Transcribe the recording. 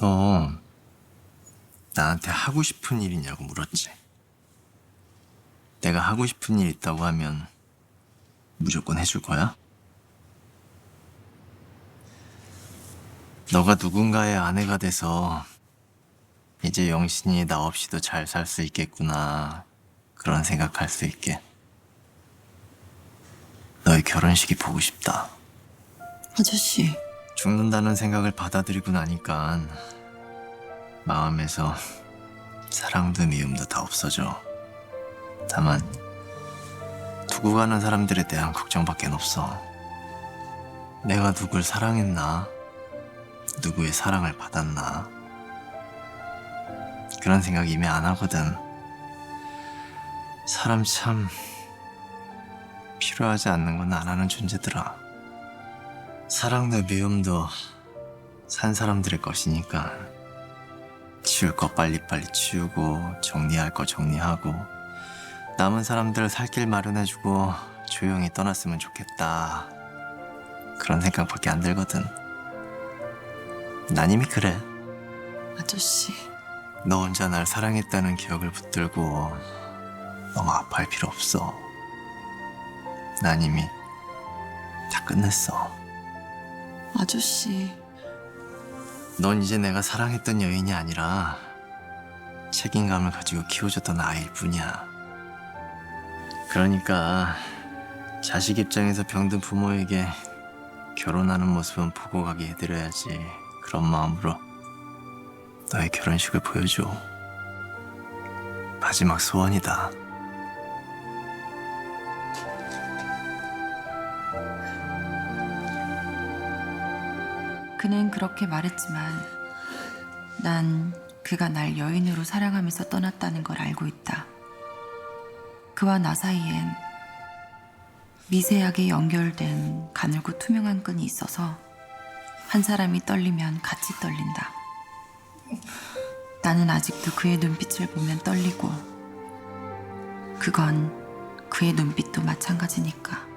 너 나한테 하고 싶은 일 있냐고 물었지. 내가 하고 싶은 일 있다고 하면 무조건 해줄 거야? 너가 누군가의 아내가 돼서 이제 영신이 나 없이도 잘 살 수 있겠구나 그런 생각할 수 있게 너의 결혼식이 보고 싶다. 아저씨, 죽는다는 생각을 받아들이고 나니까 마음에서 사랑도 미움도 다 없어져. 다만 두고 가는 사람들에 대한 걱정밖에 없어. 내가 누굴 사랑했나? 누구의 사랑을 받았나? 그런 생각 이미 안 하거든. 사람 참 필요하지 않는 건 안 하는 존재더라. 사랑도 미움도 산 사람들의 것이니까 치울 거 빨리빨리 치우고 정리할 거 정리하고 남은 사람들 살 길 마련해주고 조용히 떠났으면 좋겠다. 그런 생각밖에 안 들거든. 난 이미 그래. 아저씨. 너 혼자 날 사랑했다는 기억을 붙들고 너무 아파할 필요 없어. 난 이미 다 끝냈어 아저씨. 넌 이제 내가 사랑했던 여인이 아니라 책임감을 가지고 키워줬던 아이일 뿐이야. 그러니까 자식 입장에서 병든 부모에게 결혼하는 모습은 보고 가게 해드려야지. 그런 마음으로 너의 결혼식을 보여줘. 마지막 소원이다. 그는 그렇게 말했지만 난 그가 날 여인으로 사랑하면서 떠났다는 걸 알고 있다. 그와 나 사이엔 미세하게 연결된 가늘고 투명한 끈이 있어서 한 사람이 떨리면 같이 떨린다. 나는 아직도 그의 눈빛을 보면 떨리고 그건 그의 눈빛도 마찬가지니까.